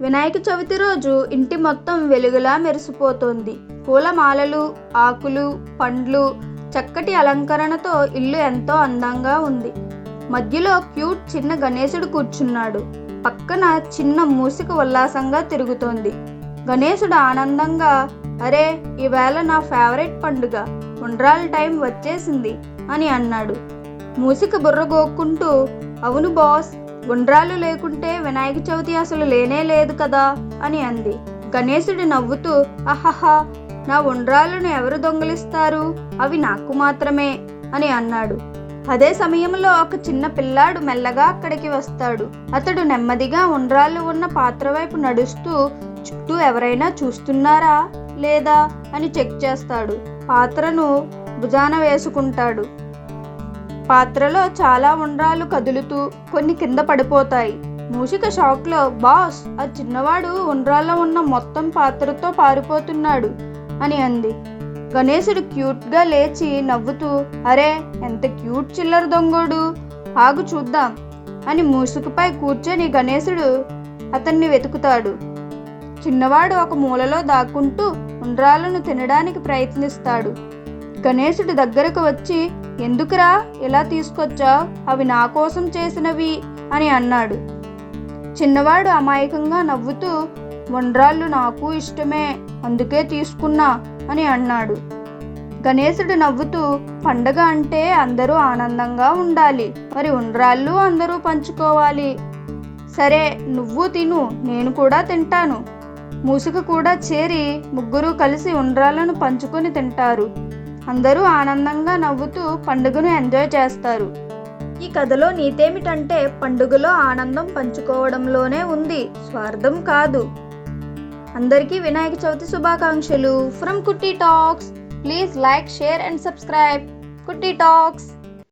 వినాయక చవితి రోజు ఇంటి మొత్తం వెలుగులా మెరిసిపోతోంది. పూలమాలలు ఆకులు పండ్లు చక్కటి అలంకరణతో ఇల్లు ఎంతో అందంగా ఉంది. మధ్యలో క్యూట్ చిన్న గణేశుడు కూర్చున్నాడు. పక్కన చిన్న మూసిక ఉల్లాసంగా తిరుగుతోంది. గణేశుడు ఆనందంగా అరే ఈవేళ నా ఫేవరెట్ పండుగ. ఉండ్రాల టైం వచ్చేసింది అని అన్నాడు. మూసిక బుర్ర గోక్కుంటూ అవును బాస్ ఉండ్రాలు లేకుంటే వినాయక చవితి అసలు లేనే లేదు కదా అని అంది. గణేశుడు నవ్వుతూ అహహా నా ఉండ్రాలను ఎవరు దొంగిలిస్తారు? అవి నాకు మాత్రమే అని అన్నాడు. అదే సమయంలో ఒక చిన్న పిల్లాడు మెల్లగా అక్కడికి వస్తాడు. అతడు నెమ్మదిగా ఉండ్రాళ్ళు ఉన్న పాత్ర వైపు నడుస్తూ చుట్టూ ఎవరైనా చూస్తున్నారా? లేదా? అని చెక్ చేస్తాడు. పాత్రను భుజాన వేసుకుంటాడు. పాత్రలో చాలా ఉండ్రాలు కదులుతూ కొన్ని కింద పడిపోతాయి. మూషిక షాక్లో బాస్ ఆ చిన్నవాడు ఉండ్రాల్లో ఉన్న మొత్తం పాత్రతో పారిపోతున్నాడు అని అంది. గణేశుడు క్యూట్గా లేచి నవ్వుతూ అరే ఎంత క్యూట్ చిల్లర దొంగోడు! ఆగు చూద్దాం అని మూసుకుపై కూర్చొని గణేశుడు అతన్ని వెతుకుతాడు. చిన్నవాడు ఒక మూలలో దాక్కుంటూ ఉండ్రాలను తినడానికి ప్రయత్నిస్తాడు. గణేశుడి దగ్గరకు వచ్చి ఎందుకురా ఇలా తీసుకొచ్చా అవి నా కోసం చేసినవి అని అన్నాడు. చిన్నవాడు అమాయకంగా నవ్వుతూ ఉండ్రాళ్ళు నాకు ఇష్టమే అందుకే తీసుకున్నా అని అన్నాడు. గణేశుడు నవ్వుతూ పండగ అంటే అందరూ ఆనందంగా ఉండాలి. మరి ఉండ్రాళ్ళు అందరూ పంచుకోవాలి. సరే నువ్వు తిను నేను కూడా తింటాను. ముసుగు కూడా చేరి ముగ్గురు కలిసి ఉండ్రాలను పంచుకొని తింటారు. అందరూ ఆనందంగా నవ్వుతూ పండుగను ఎంజాయ్ చేస్తారు. ఈ కథలో నీతేమిటంటే పండుగలో ఆనందం పంచుకోవడంలోనే ఉంది స్వార్థం కాదు. అందరికీ వినాయక చవితి శుభాకాంక్షలు. From Kutti talks please like share and subscribe Kutti talks